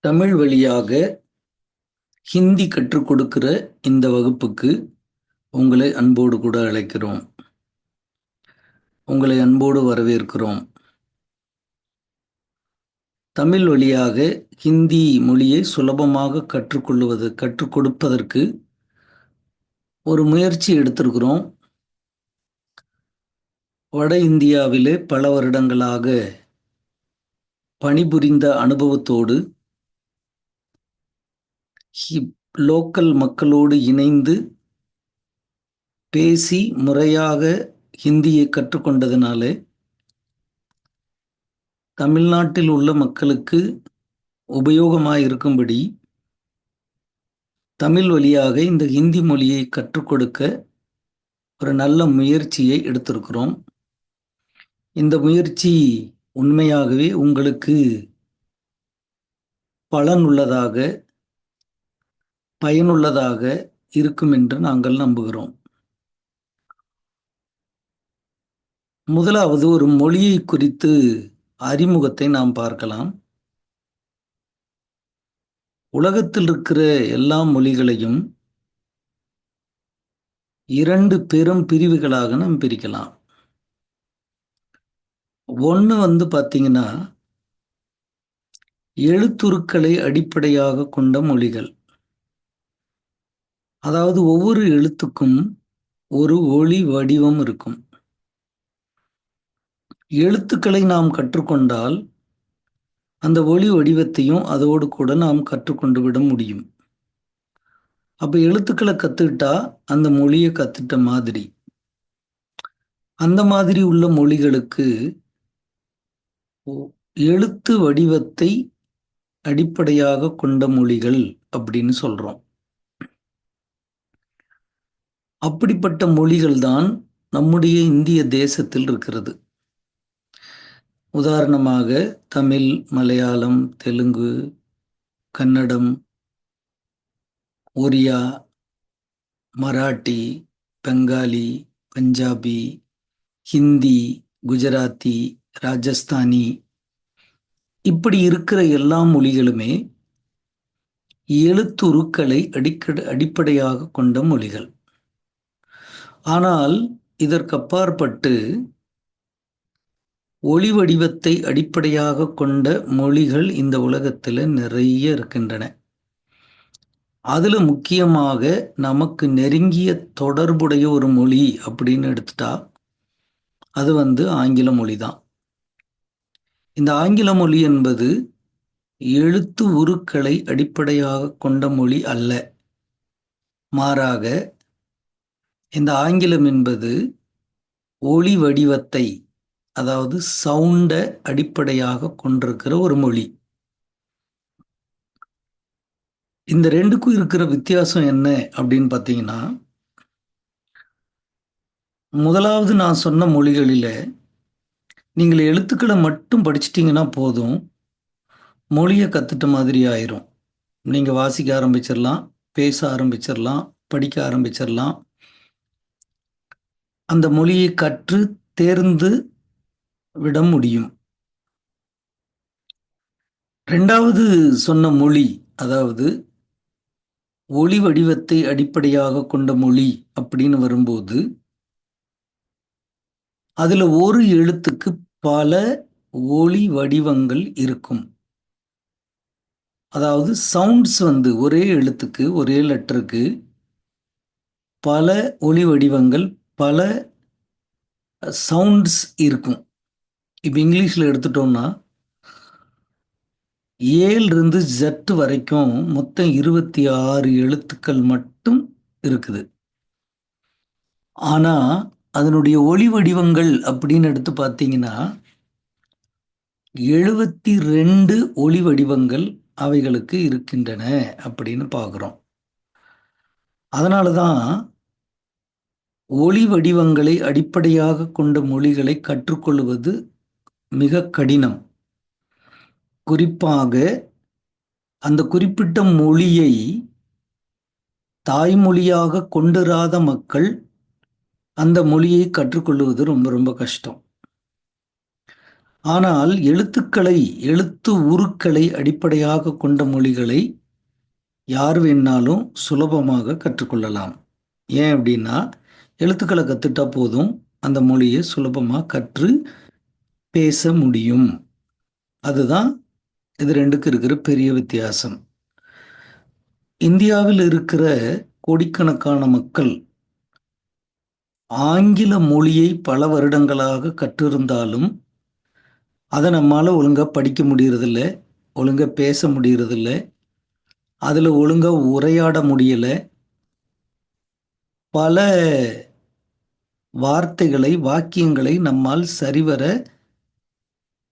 தமிழ் வழியாக ஹிந்தி கற்றுக் கொடுக்கிற இந்த வகுப்புக்கு உங்களை அன்போடு கூட அழைக்கிறோம். உங்களை அன்போடு வரவேற்கிறோம். தமிழ் வழியாக ஹிந்தி மொழியை சுலபமாக கற்றுக்கொள்வது கற்றுக் கொடுப்பதற்கு ஒரு முயற்சி எடுத்திருக்கிறோம். வட இந்தியாவிலே பல வருடங்களாக பணிபுரிந்த அனுபவத்தோடு லோக்கல் மக்களோடு இணைந்து பேசி முறையாக ஹிந்தியை கற்றுக்கொண்டதினாலே தமிழ்நாட்டில் உள்ள மக்களுக்கு உபயோகமாக இருக்கும்படி தமிழ் வழியாக இந்த ஹிந்தி மொழியை கற்றுக் கொடுக்க ஒரு நல்ல முயற்சியை எடுத்திருக்கிறோம். இந்த முயற்சி உண்மையாகவே உங்களுக்கு பலனுள்ளதாக பயனுள்ளதாக இருக்கும் என்று நாங்கள் நம்புகிறோம். முதலாவது ஒரு மொழியை குறித்து அறிமுகத்தை நாம் பார்க்கலாம். உலகத்தில் இருக்கிற எல்லா மொழிகளையும் இரண்டு பெரும் பிரிவுகளாக நாம் பிரிக்கலாம். ஒன்று வந்து பார்த்தீங்கன்னா எழுத்துருக்களை அடிப்படையாக கொண்ட மொழிகள். அதாவது ஒவ்வொரு எழுத்துக்கும் ஒரு ஒளி வடிவம் இருக்கும். எழுத்துக்களை நாம் கற்றுக்கொண்டால் அந்த ஒளி வடிவத்தையும் அதோடு கூட நாம் கற்றுக்கொண்டு விட முடியும். அப்போ எழுத்துக்களை கற்றுக்கிட்டா அந்த மொழியை கற்றுட்ட மாதிரி. அந்த மாதிரி உள்ள மொழிகளுக்கு ஒ- எழுத்து வடிவத்தை அடிப்படையாக கொண்ட மொழிகள் அப்படின்னு சொல்கிறோம் அப்படிப்பட்ட மொழிகள் தான் நம்முடைய இந்திய தேசத்தில் இருக்கிறது. உதாரணமாக தமிழ் மலையாளம் தெலுங்கு கன்னடம் ஒரியா மராட்டி பெங்காலி பஞ்சாபி ஹிந்தி குஜராத்தி ராஜஸ்தானி இப்படி இருக்கிற எல்லா மொழிகளுமே எழுத்துருக்களை அடிக்கடி அடிப்படையாக கொண்ட மொழிகள். ஆனால் இதற்கு அப்பாற்பட்டு ஒளி வடிவத்தை அடிப்படையாக கொண்ட மொழிகள் இந்த உலகத்தில் நிறைய இருக்கின்றன. அதில் முக்கியமாக நமக்கு நெருங்கிய தொடர்புடைய ஒரு மொழி அப்படின்னு எடுத்துட்டா அது வந்து ஆங்கில மொழி தான் இந்த ஆங்கில மொழி என்பது எழுத்து உருக்களை அடிப்படையாக கொண்ட மொழி அல்ல. மாறாக இந்த ஆங்கிலம் என்பது ஒளி வடிவத்தை அதாவது சவுண்டை அடிப்படையாக கொண்டிருக்கிற ஒரு மொழி. இந்த ரெண்டுக்கும் இருக்கிற வித்தியாசம் என்ன அப்படின்னு பார்த்தீங்கன்னா முதலாவது நான் சொன்ன மொழிகளில் நீங்கள் எழுத்துக்களை மட்டும் படிச்சிட்டிங்கன்னா போதும் மொழியை கற்றுட்ட மாதிரி ஆயிரும். நீங்கள் வாசிக்க ஆரம்பிச்சிடலாம் பேச ஆரம்பிச்சிடலாம் படிக்க ஆரம்பிச்சிடலாம் அந்த மொழியை கற்று தேர்ந்து விட முடியும். ரெண்டாவது சொன்ன மொழி அதாவது ஒளி வடிவத்தை அடிப்படையாக கொண்ட மொழி அப்படின்னு வரும்போது அதில் ஒரு எழுத்துக்கு பல ஒளி வடிவங்கள் இருக்கும். அதாவது சவுண்ட்ஸ் வந்து ஒரே எழுத்துக்கு ஒரே லெட்டருக்கு பல ஒளி வடிவங்கள் பல சவுண்ட்ஸ் இருக்கும். இப்போ இங்கிலீஷில் எடுத்துட்டோம்னா ஏழிலிருந்து ஜெட் வரைக்கும் மொத்தம் இருபத்தி ஆறு எழுத்துக்கள் மட்டும் இருக்குது. ஆனால் அதனுடைய ஒளி வடிவங்கள் அப்படின்னு எடுத்து பார்த்தீங்கன்னா எழுபத்தி ரெண்டு ஒளி வடிவங்கள் அவைகளுக்கு இருக்கின்றன அப்படின்னு பார்க்குறோம். அதனால தான் ஒளி வடிவங்களை அடிப்படையாக கொண்ட மொழிகளை கற்றுக்கொள்வது மிக கடினம். குறிப்பாக அந்த குறிப்பிட்ட மொழியை தாய்மொழியாக கொண்டிராத மக்கள் அந்த மொழியை கற்றுக்கொள்வது ரொம்ப ரொம்ப கஷ்டம். ஆனால் எழுத்துக்களை எழுத்து உருக்களை அடிப்படையாக கொண்ட மொழிகளை யார் வேணாலும் சுலபமாக கற்றுக்கொள்ளலாம். ஏன் அப்படின்னா எழுத்துக்களை கற்றுட்டா போதும். அந்த மொழியை சுலபமாக கற்று பேச முடியும். அதுதான் இது ரெண்டுக்கு இருக்கிற பெரிய வித்தியாசம். இந்தியாவில் இருக்கிற கோடிக்கணக்கான மக்கள் ஆங்கில மொழியை பல வருடங்களாக கற்றிருந்தாலும் அதை நம்மால் ஒழுங்காக படிக்க முடியறதில்ல ஒழுங்காக பேச முடியறதில்ல அதில் ஒழுங்காக உரையாட முடியலை. பல வார்த்தைகளை வாக்கியங்களை நம்மால் சரிவர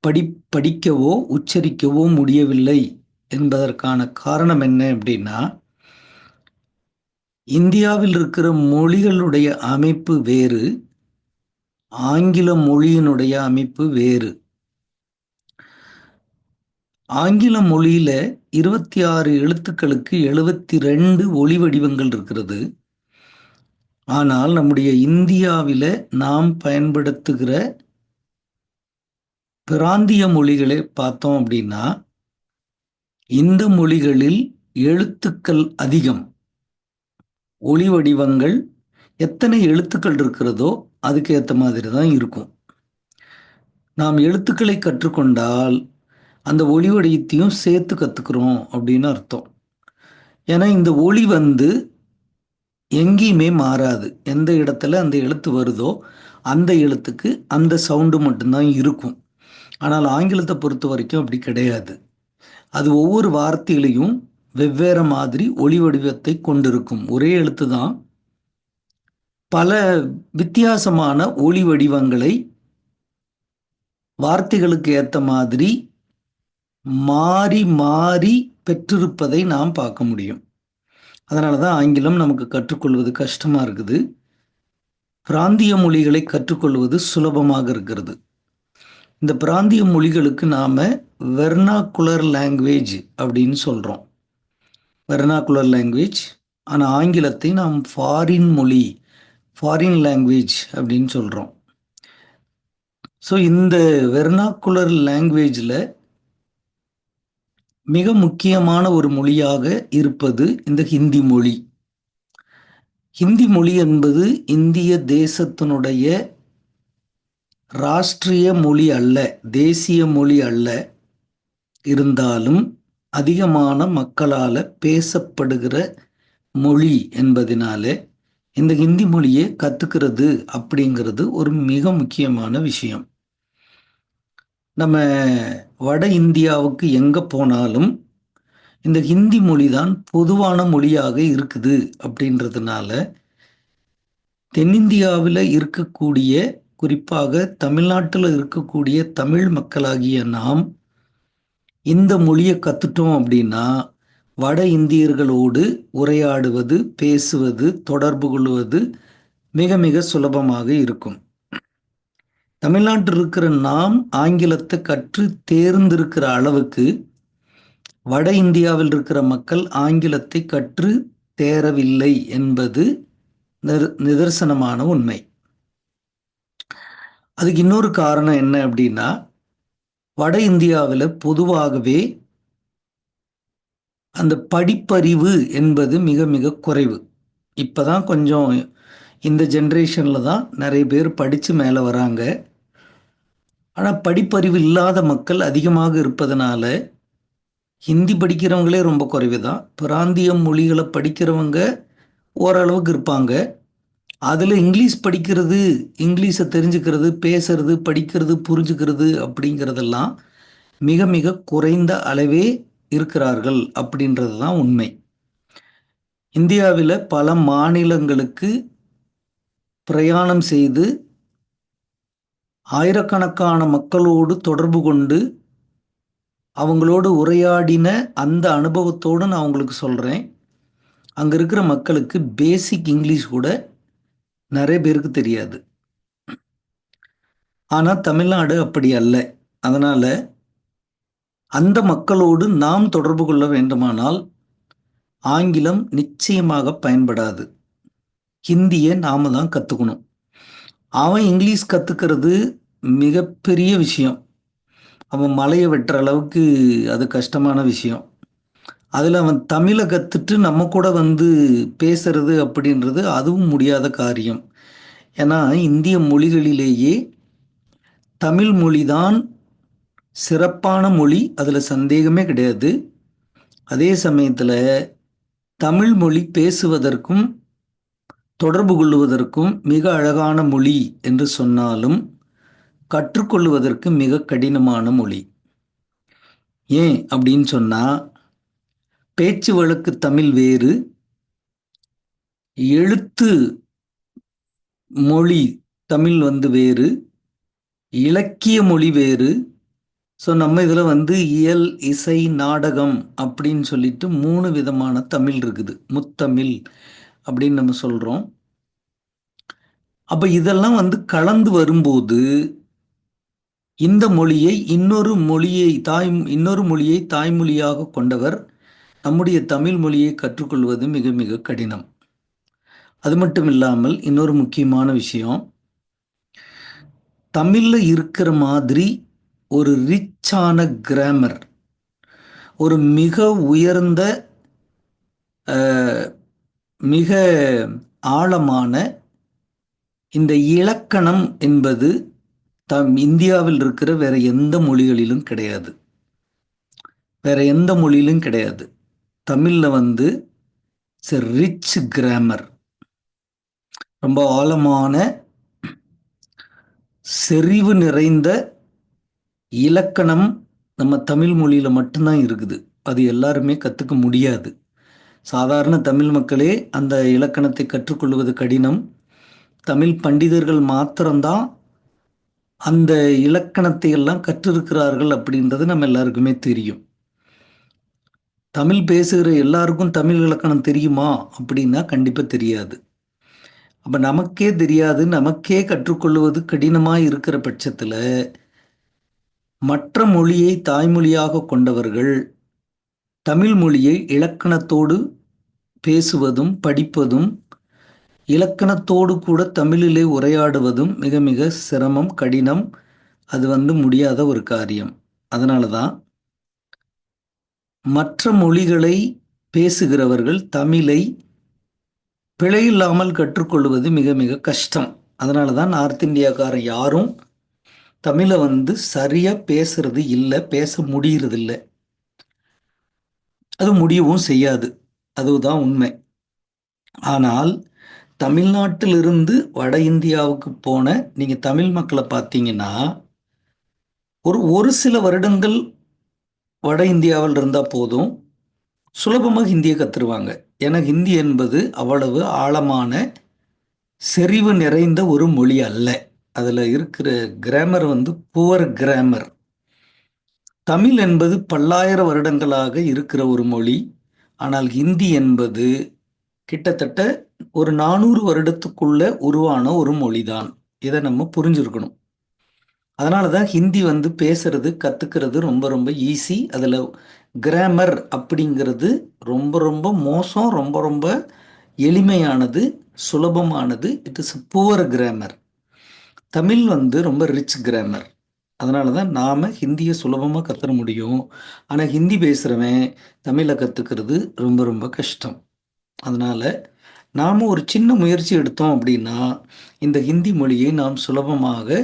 படி படிக்கவோ உச்சரிக்கவோ முடியவில்லை என்பதற்கான காரணம் என்ன அப்படின்னா இந்தியாவில் இருக்கிற மொழிகளுடைய அமைப்பு வேறு ஆங்கில மொழியினுடைய அமைப்பு வேறு. ஆங்கில மொழியில இருபத்தி ஆறு எழுத்துக்களுக்கு எழுபத்தி ரெண்டு ஒளி வடிவங்கள் இருக்கிறது. ஆனால் நம்முடைய இந்தியாவில் நாம் பயன்படுத்துகிற பிராந்திய மொழிகளை பார்த்தோம் அப்படின்னா இந்த மொழிகளில் எழுத்துக்கள் அதிகம். ஒளி வடிவங்கள் எத்தனை எழுத்துக்கள் இருக்கிறதோ அதுக்கு ஏற்ற மாதிரி தான் இருக்கும். நாம் எழுத்துக்களை கற்றுக்கொண்டால் அந்த ஒளி வடிவத்தையும் சேர்த்து கற்றுக்குறோம் அப்படின்னு அர்த்தம். ஏன்னா இந்த ஒளி வந்து எங்கேயுமே மாறாது. எந்த இடத்துல அந்த எழுத்து வருதோ அந்த எழுத்துக்கு அந்த சவுண்டு மட்டும்தான் இருக்கும். ஆனால் ஆங்கிலத்தை பொறுத்த வரைக்கும் அப்படி கிடையாது. அது ஒவ்வொரு வார்த்தையிலையும் வெவ்வேறு மாதிரி ஒளி வடிவத்தை கொண்டிருக்கும். ஒரே எழுத்து தான். பல வித்தியாசமான ஒளி வடிவங்களை வார்த்தைகளுக்கு ஏற்ற மாதிரி மாறி மாறி பெற்றிருப்பதை நாம் பார்க்க முடியும். அதனால தான் ஆங்கிலம் நமக்கு கற்றுக்கொள்வது கஷ்டமாக இருக்குது. பிராந்திய மொழிகளை கற்றுக்கொள்வது சுலபமாக இருக்கிறது. இந்த பிராந்திய மொழிகளுக்கு நாம் வெர்னாகுலர் லாங்குவேஜ் அப்படின்னு சொல்கிறோம் வெர்னாகுலர் லாங்குவேஜ் ஆனால் ஆங்கிலத்தை நாம் ஃபாரின் மொழி ஃபாரின் லாங்குவேஜ் அப்படின்னு சொல்கிறோம் ஸோ இந்த வெர்னாகுலர் லாங்குவேஜில் மிக முக்கியமான ஒரு மொழியாக இருப்பது இந்த ஹிந்தி மொழி. ஹிந்தி மொழி என்பது இந்திய தேசத்தினுடைய ராஷ்டிரிய மொழி அல்ல தேசிய மொழி அல்ல. இருந்தாலும் அதிகமான மக்களால் பேசப்படுகிற மொழி என்பதனால இந்த ஹிந்தி மொழியை கற்றுக்கிறது அப்படிங்கிறது ஒரு மிக முக்கியமான விஷயம். நம்ம வட இந்தியாவுக்கு எங்கே போனாலும் இந்த ஹிந்தி மொழி தான் பொதுவான மொழியாக இருக்குது அப்படின்றதுனால தென்னிந்தியாவில் இருக்கக்கூடிய குறிப்பாக தமிழ்நாட்டில் இருக்கக்கூடிய தமிழ் மக்களாகிய நாம் இந்த மொழியை கற்றுட்டோம் அப்படின்னா வட இந்தியர்களோடு உரையாடுவது பேசுவது தொடர்பு கொள்வது மிக மிக சுலபமாக இருக்கும். தமிழ்நாட்டில் இருக்கிற நாம் ஆங்கிலத்தை கற்று தேர்ந்திருக்கிற அளவுக்கு வட இந்தியாவில் இருக்கிற மக்கள் ஆங்கிலத்தை கற்று தேரவில்லை என்பது நிதர்சனமான உண்மை. அதுக்கு இன்னொரு காரணம் என்ன அப்படின்னா வட இந்தியாவில் பொதுவாகவே அந்த படிப்பறிவு என்பது மிக மிக குறைவு. இப்போ தான் கொஞ்சம் இந்த ஜென்ரேஷனில் தான் நிறைய பேர் படித்து மேலே வராங்க. ஆனால் படிப்பறிவு இல்லாத மக்கள் அதிகமாக இருப்பதனால ஹிந்தி படிக்கிறவங்களே ரொம்ப குறைவு தான் பிராந்திய மொழிகளை படிக்கிறவங்க ஓரளவுக்கு இருப்பாங்க. அதில் இங்கிலீஷ் படிக்கிறது இங்கிலீஷை தெரிஞ்சுக்கிறது பேசுறது படிக்கிறது புரிஞ்சுக்கிறது அப்படிங்கிறதெல்லாம் மிக மிக குறைந்த அளவே இருக்கிறார்கள் அப்படின்றது தான் உண்மை. இந்தியாவில் பல மாநிலங்களுக்கு பிரயாணம் செய்து ஆயிரக்கணக்கான மக்களோடு தொடர்பு கொண்டு அவங்களோடு உரையாடின அந்த அனுபவத்தோடு நான் உங்களுக்கு சொல்கிறேன் அங்கே இருக்கிற மக்களுக்கு பேசிக் இங்கிலீஷ் கூட நிறைய பேருக்கு தெரியாது. ஆனால் தமிழ்நாடு அப்படி அல்ல. அதனால் அந்த மக்களோடு நாம் தொடர்பு கொள்ள வேண்டுமானால் ஆங்கிலம் நிச்சயமாக பயன்படாது. ஹிந்தியை நாம தான் கற்றுக்கணும் அவன் இங்கிலீஷ் கற்றுக்கிறது மிகப்பெரிய விஷயம். அவன் மலையை வெட்டுற அளவுக்கு அது கஷ்டமான விஷயம். அதில் அவன் தமிழை கற்றுட்டு நம்ம கூட வந்து பேசுறது அப்படின்றது அதுவும் முடியாத காரியம். ஏன்னா இந்திய மொழிகளிலேயே தமிழ் மொழிதான் சிறப்பான மொழி அதில் சந்தேகமே கிடையாது. அதே சமயத்தில் தமிழ் மொழி பேசுவதற்கும் தொடர்பு கொள்வதற்கும் மிக அழகான மொழி என்று சொன்னாலும் கற்றுக்கொள்வதற்கு மிக கடினமான மொழி. ஏன் அப்படின்னு சொன்னால் பேச்சு வழக்கு தமிழ் வேறு எழுத்து மொழி தமிழ் வந்து வேறு இலக்கிய மொழி வேறு. ஸோ நம்ம இதில் வந்து இயல் இசை நாடகம் அப்படின்னு சொல்லிட்டு மூணு விதமான தமிழ் இருக்குது. முத்தமிழ் அப்படின்னு நம்ம சொல்கிறோம் அப்போ இதெல்லாம் வந்து கலந்து வரும்போது இந்த மொழியை இன்னொரு மொழியை தாய் இன்னொரு மொழியை தாய்மொழியாக கொண்டவர் நம்முடைய தமிழ் மொழியை கற்றுக்கொள்வது மிக மிக கடினம். அது மட்டும் இல்லாமல் இன்னொரு முக்கியமான விஷயம். தமிழில் இருக்கிற மாதிரி ஒரு ரிச்சான கிராமர் ஒரு மிக உயர்ந்த மிக ஆழமான இந்த இலக்கணம் என்பது தம் இந்தியாவில் இருக்கிற வேற எந்த மொழிகளிலும் கிடையாது. வேற எந்த மொழியிலும் கிடையாது. தமிழில் வந்து இட்ஸ் ரிச் கிராமர் ரொம்ப ஆழமான செறிவு நிறைந்த இலக்கணம் நம்ம தமிழ் மொழியில் மட்டும்தான் இருக்குது. அது எல்லாருமே கற்றுக்க முடியாது. சாதாரண தமிழ் மக்களே அந்த இலக்கணத்தை கற்றுக்கொள்வது கடினம். தமிழ் பண்டிதர்கள் மாத்திரம்தான் அந்த இலக்கணத்தை எல்லாம் கற்றிருக்கிறார்கள் அப்படின்றது நம்ம எல்லாருக்குமே தெரியும். தமிழ் பேசுகிற எல்லாருக்கும் தமிழ் இலக்கணம் தெரியுமா அப்படின்னா கண்டிப்பாக தெரியாது. அப்போ நமக்கே தெரியாது நமக்கே கற்றுக்கொள்வது கடினமாக இருக்கிற பட்சத்தில் மற்ற மொழியை தாய்மொழியாக கொண்டவர்கள் தமிழ் மொழியை இலக்கணத்தோடு பேசுவதும் படிப்பதும் இலக்கணத்தோடு கூட தமிழிலே உரையாடுவதும் மிக மிக சிரமம் கடினம். அது வந்து முடியாத ஒரு காரியம். அதனால தான் மற்ற மொழிகளை பேசுகிறவர்கள் தமிழை பிழையில்லாமல் கற்றுக்கொள்வது மிக மிக கஷ்டம். அதனால தான் நார்த் இந்தியாக்காரன் யாரும் தமிழை வந்து சரியாக பேசுறது இல்லை பேச முடியறதில்லை. அது முடியவும் செய்யாது. அதுதான் உண்மை. ஆனால் தமிழ்நாட்டிலிருந்து வட இந்தியாவுக்கு போன நீங்கள் தமிழ் மக்களை பார்த்தீங்கன்னா ஒரு ஒரு சில வருடங்கள் வட இந்தியாவில் இருந்தால் போதும் சுலபமாக ஹிந்தியை கற்றுருவாங்க ஏன்னா ஹிந்தி என்பது அவ்வளவு ஆழமான செறிவு நிறைந்த ஒரு மொழி அல்ல. அதில் இருக்கிற கிராமர் வந்து புவர் கிராமர் தமிழ் என்பது பல்லாயிரம் வருடங்களாக இருக்கிற ஒரு மொழி. ஆனால் ஹிந்தி என்பது கிட்டத்தட்ட ஒரு நானூறு வருடத்துக்குள்ள உருவான ஒரு மொழிதான். இதை நம்ம புரிஞ்சிருக்கணும். அதனால தான் ஹிந்தி வந்து பேசுறது கற்றுக்கிறது ரொம்ப ரொம்ப ஈஸி. அதில் கிராமர் அப்படிங்கிறது ரொம்ப ரொம்ப மோசம் ரொம்ப ரொம்ப எளிமையானது சுலபமானது. It is poor grammar Tamil வந்து ரொம்ப ரிச் கிராமர் அதனால தான் நாம் ஹிந்தியை சுலபமாக கற்றுற முடியும். ஆனால் ஹிந்தி பேசுகிறவன் தமிழை கற்றுக்கிறது ரொம்ப ரொம்ப கஷ்டம். அதனால் நாம் ஒரு சின்ன முயற்சி எடுத்தோம் அப்படின்னா இந்த ஹிந்தி மொழியை நாம் சுலபமாக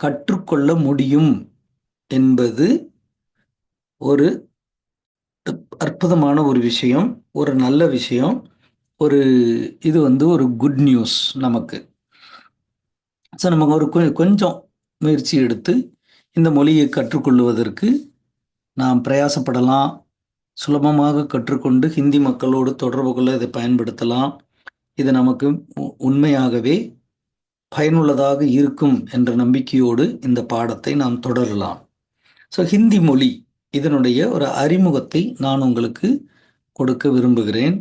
கற்றுக்கொள்ள முடியும் என்பது ஒரு அற்புதமான ஒரு விஷயம் ஒரு நல்ல விஷயம் ஒரு இது வந்து ஒரு குட் நியூஸ் நமக்கு. ஸோ நமக்கு ஒரு கொஞ்சம் முயற்சி எடுத்து இந்த மொழியை கற்றுக்கொள்வதற்கு நாம் பிரயாசப்படலாம். சுலபமாக கற்றுக்கொண்டு ஹிந்தி மக்களோடு தொடர்பு கொள்ள இதை பயன்படுத்தலாம். இது நமக்கு உண்மையாகவே பயனுள்ளதாக இருக்கும் என்ற நம்பிக்கையோடு இந்த பாடத்தை நாம் தொடரலாம். ஸோ ஹிந்தி மொழி இதனுடைய ஒரு அறிமுகத்தை நான் உங்களுக்கு கொடுக்க விரும்புகிறேன்.